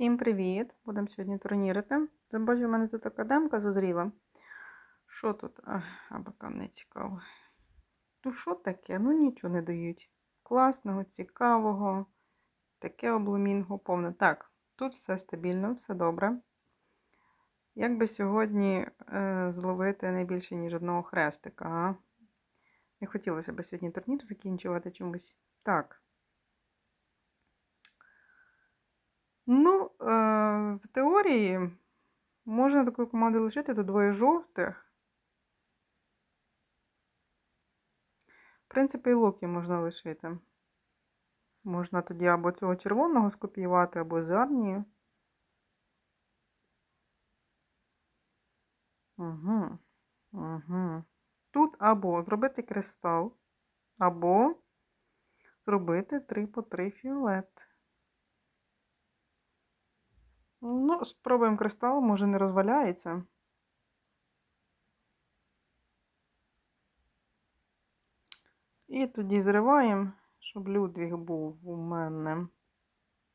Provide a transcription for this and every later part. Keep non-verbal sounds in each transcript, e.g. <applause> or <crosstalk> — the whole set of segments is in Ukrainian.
Всім привіт! Будемо сьогодні турнірити. Забачу, в мене тут така демка зазріла. Що тут? Ах, а не цікаво. Ну, що таке? Ну, нічого не дають. Класного, цікавого. Таке облумінго повне. Так, тут все стабільно, все добре. Як би сьогодні е, зловити не більше, ніж одного хрестика, а? Не хотілося б сьогодні турнір закінчувати чомусь. Так. Ну, е, в теорії можна таку команду лишити до двоє жовтих. В принципі, і локі можна лишити. Можна тоді або цього червоного скопіювати, або з. Угу. Угу. Тут або зробити кристал, або зробити 3 по 3 фіолет. Ну, спробуємо кристал, може не розваляється. І тоді зриваємо, щоб Людвіг був у мене.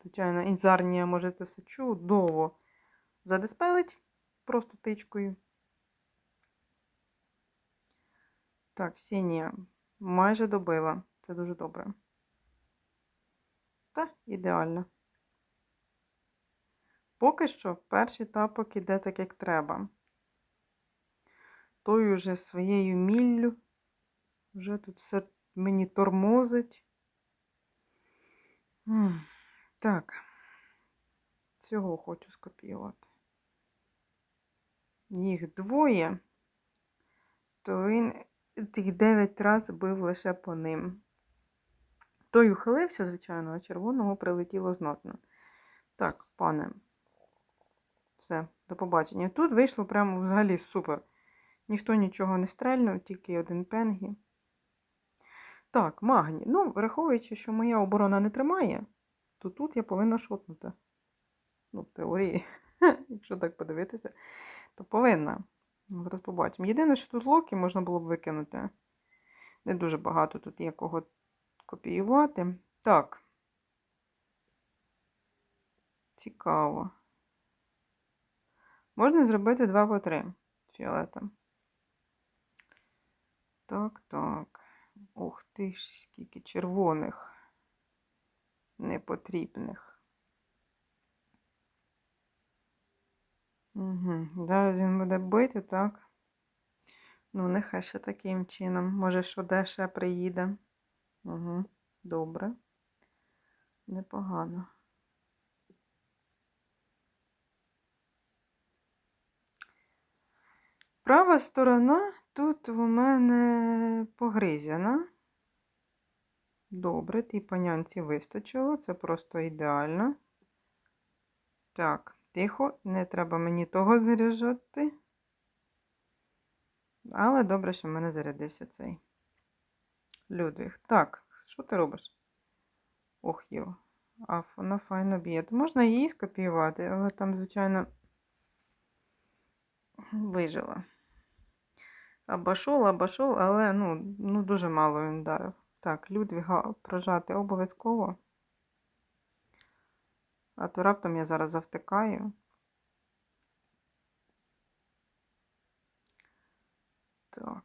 Звичайно, інзарнія може це все чудово задиспелить просто тичкою. Так, сінія майже добила. Це дуже добре. Та, ідеально. Поки що перший тапок іде так, як треба. Той уже своєю міллю. Вже тут все мені тормозить. Так, цього хочу скопіювати. Їх двоє, то він тих 9 разів бив лише по ним. Той ухилився, звичайно, а червоного прилетіло знатно. Так, пане. Все, до побачення. Тут вийшло прямо взагалі супер. Ніхто нічого не стрельнув, тільки один пенгі. Так, магні. Ну, враховуючи, що моя оборона не тримає, то тут я повинна шотнути. Ну, в теорії, <laughs> якщо так подивитися, то повинна. Зараз побачимо. Єдине, що тут локи можна було б викинути. Не дуже багато тут є кого копіювати. Так. Цікаво. Можна зробити 2 по 3 фіолетом. Так, так. Ух ти ж, скільки червоних непотрібних. Угу. Зараз він буде бити, так? Ну, нехай ще таким чином. Може, що ще приїде. Угу. Добре. Непогано. Права сторона тут у мене погризяна. Добре, тій панянці вистачило, це просто ідеально. Так, тихо, не треба мені того заряджати. Але добре, що в мене зарядився цей Людвіг. Так, що ти робиш? Ох, йо. А вона файно б'є. Можна її скопіювати, але там, звичайно, вижила. Абашол, абашол, але ну, ну дуже мало він вдарив. Так, Людвіга прожати обов'язково. А то раптом я зараз завтикаю. Так.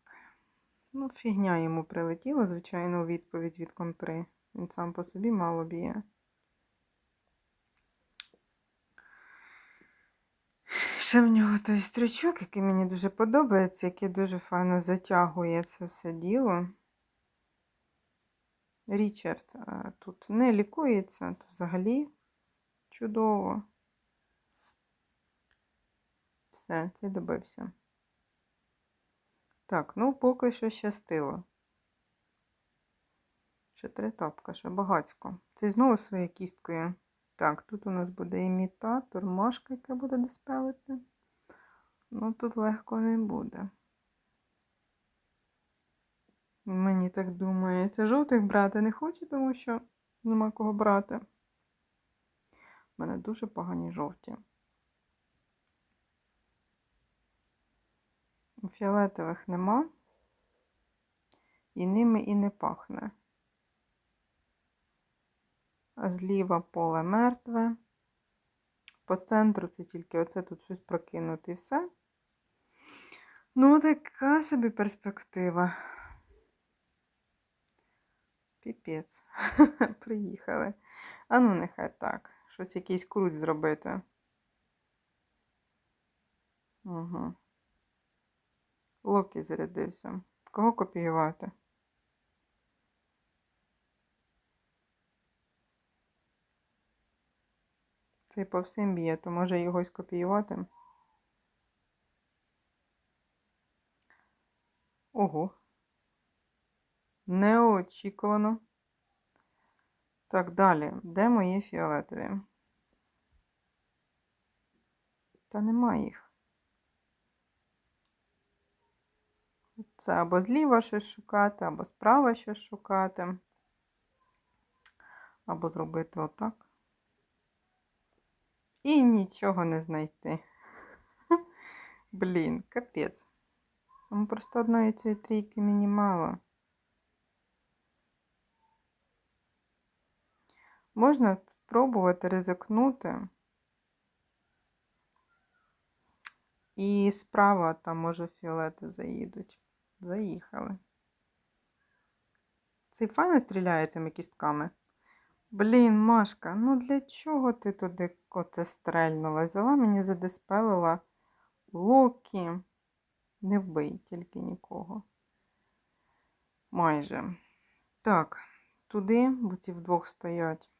Ну, фігня йому прилетіла, звичайно, у відповідь від контри. Він сам по собі мало б'є. Ще в нього той стрічок, який мені дуже подобається, який дуже файно затягує це все діло. Річард тут не лікується, то взагалі чудово. Все, це добився. Так, ну поки що щастило. Ще три тапка, ще багацько. Це знову своєю кісткою. Так, тут у нас буде імітатор, машка, яка буде диспелити. Ну, тут легко не буде. Мені так думається. Жовтих брати не хочу, тому що нема кого брати. У мене дуже погані жовті. Фіолетових нема. І ними і не пахне. Зліва поле мертве. по центру це тільки оце тут щось прокинути і все. Ну, така собі перспектива. Піпець. <laughs> Приїхали. А ну, нехай так. Щось якийсь круть зробити. Угу. Локі зарядився. Кого копіювати? Цей по всім б'є, то може його скопіювати. Ого. Неочікувано. Так, далі. Де мої фіолетові? Та нема їх. Це або зліва щось шукати, або справа щось шукати. Або зробити отак. І нічого не знайти. <laughs> Блін, капець. Просто одної цієї трійки мені мало. Можна спробувати ризикнути. І справа там, може, фіолети заїдуть. Заїхали. Цей файно стріляє цими кістками. Блін, Машка, ну для чого ти туди оце стрельнула? Взяла мені задиспелила Локі. Не вбий тільки нікого. Майже. Так, туди, бо ці вдвох стоять.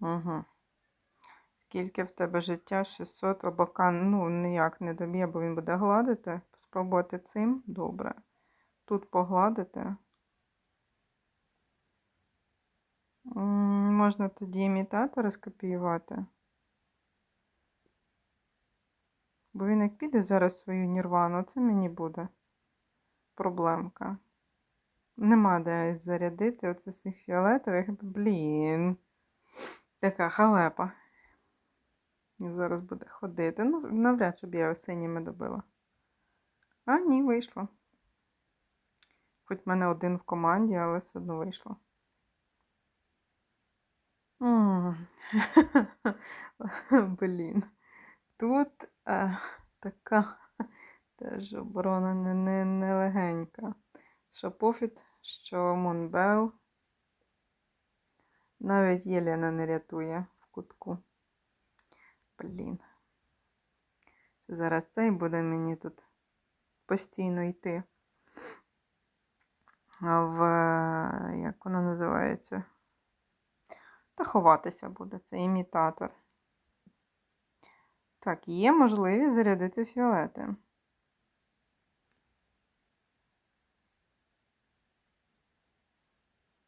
Угу. Скільки в тебе життя? 600 обакан. Ну, ніяк не доб'є, бо він буде гладити. Спробувати цим. Добре. Тут погладити. Можна тоді імітатори скопіювати. Бо він як піде зараз свою нірвану, це мені буде проблемка. Нема де зарядити оце своїх фіолетових. Блін. Така халепа. Зараз буде ходити. Ну, навряд чи б я його добила. А, ні, вийшло. Хоч в мене один в команді, але все одно вийшло. М. <laughs> Блін. Тут е, така теж оборона не, не, не легенька. Що Монбел. Навіть Єлена не рятує в кутку. Блін. Зараз цей буде мені тут постійно йти. В як воно називається? Та ховатися буде, це імітатор. Так, є можливість зарядити фіолети.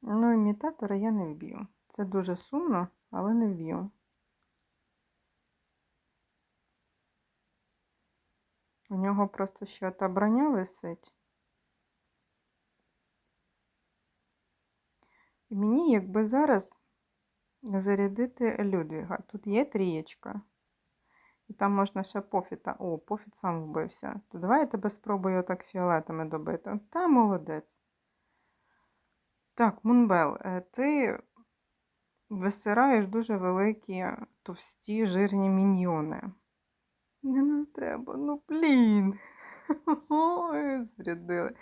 Ну, імітатора я не вб'ю. Це дуже сумно, але не вб'ю. У нього просто ще та броня висить. І мені, якби зараз зарядити Людвіга. Тут є трієчка. І там можна ще пофіта. О, пофіт сам вбився. То давай я тебе спробую отак фіолетами добити. Та молодець. Так, Мунбел, е, ти висираєш дуже великі товсті жирні міньйони. Не, не треба, ну блін. <laughs> Ой, зрядили.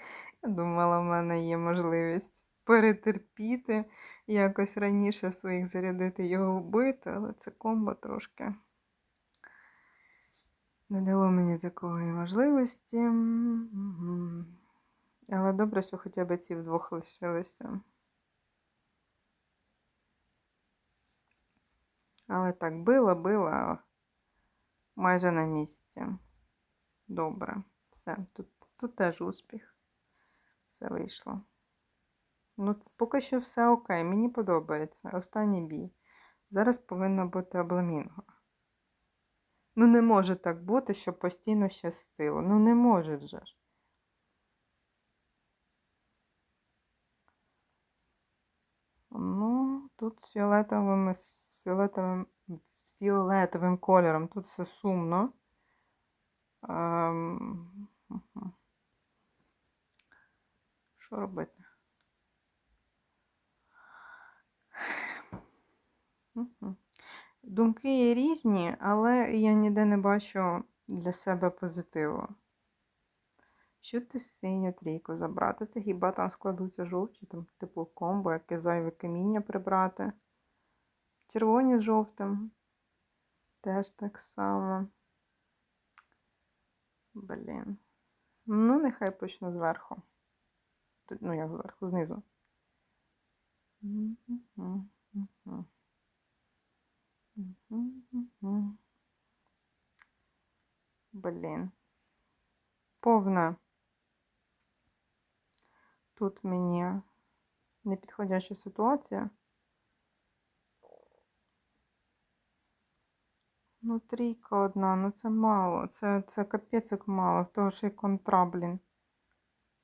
Я думала, в мене є можливість перетерпіти, якось раніше своїх зарядити його вбити, але це комбо трошки не дало мені такої можливості. Але добре, що хоча б ці вдвох лишилися. Але так, била, била майже на місці. Добре, все, тут, тут теж успіх. Все вийшло. Ну, поки що все окей, мені подобається. Останній бій. Зараз повинно бути обламінго. Ну, не може так бути, щоб постійно щастило. Ну, не може же ж. Ну, тут з фіолетовим, з фіолетовим, з фіолетовим кольором тут все сумно. Ем. Що робити? Думки є різні, але я ніде не бачу для себе позитиву. Що ти синю трійку забрати? Це хіба там складуться жовті, там, типу комбо, яке зайве каміння прибрати. Червоні з жовтим. Теж так само. Блін. Ну, нехай почну зверху. Ну, як зверху, знизу. Мгм, мгм, мгм. Мгм, мгм. Блін. Повна. Тут мені непідходяща ситуація. Ну, трійка одна, ну це мало. Це, це капець мало. В того ще й контра, блін.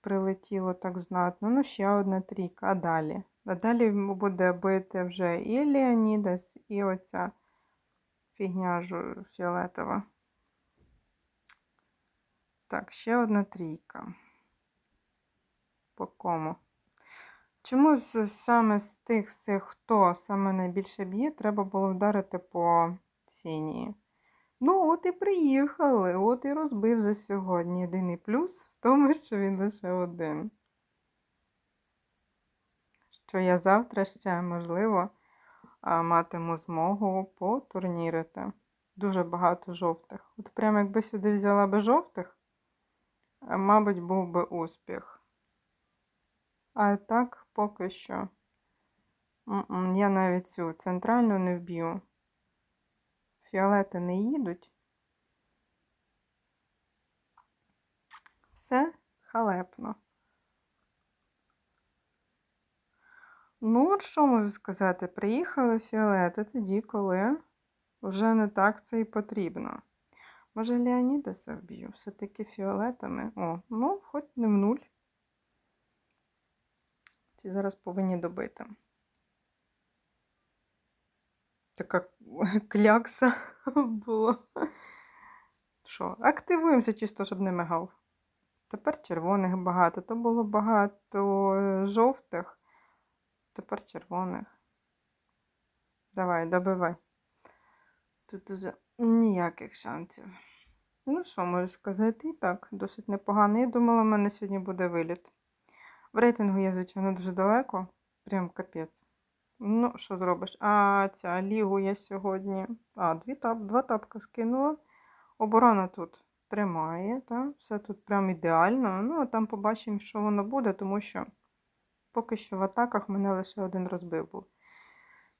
Прилетіло так знатно. Ну, ще одна трійка. А далі? А далі буде бити вже і Леонідас, і оця фігня жу- фіолетова. Так, ще одна трійка. По кому? Чому саме з тих всіх, хто саме найбільше б'є, треба було вдарити по синій? Ну, от і приїхали, от і розбив за сьогодні. Єдиний плюс в тому, що він лише один. Що я завтра ще, можливо, матиму змогу потурнірити. Дуже багато жовтих. От прямо якби сюди взяла би жовтих, мабуть, був би успіх. А так поки що. Я навіть цю центральну не вб'ю. Фіолети не їдуть. Все халепно. Ну, от що можу сказати? Приїхали фіолети тоді, коли вже не так це і потрібно. Може, Леонідаса вб'ю все-таки фіолетами. О, ну, хоч не в нуль. Ці зараз повинні добити. Така <laughs> клякса <laughs> була. Що, активуємося чисто, щоб не мигав. Тепер червоних багато. То було багато е, жовтих, тепер червоних. Давай, добивай. Тут уже ніяких шансів. Ну, що можу сказати, і так, досить непогано. Я думала, в мене сьогодні буде виліт. В рейтингу я, звичайно, дуже далеко. Прям капець. Ну, що зробиш? А ця лігу я сьогодні. А, дві тап, два тапка скинула. Оборона тут тримає, та? все тут прям ідеально. Ну, а там побачимо, що воно буде, тому що поки що в атаках мене лише один розбив був.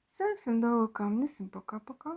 Все, всім до камні, всім пока-пока.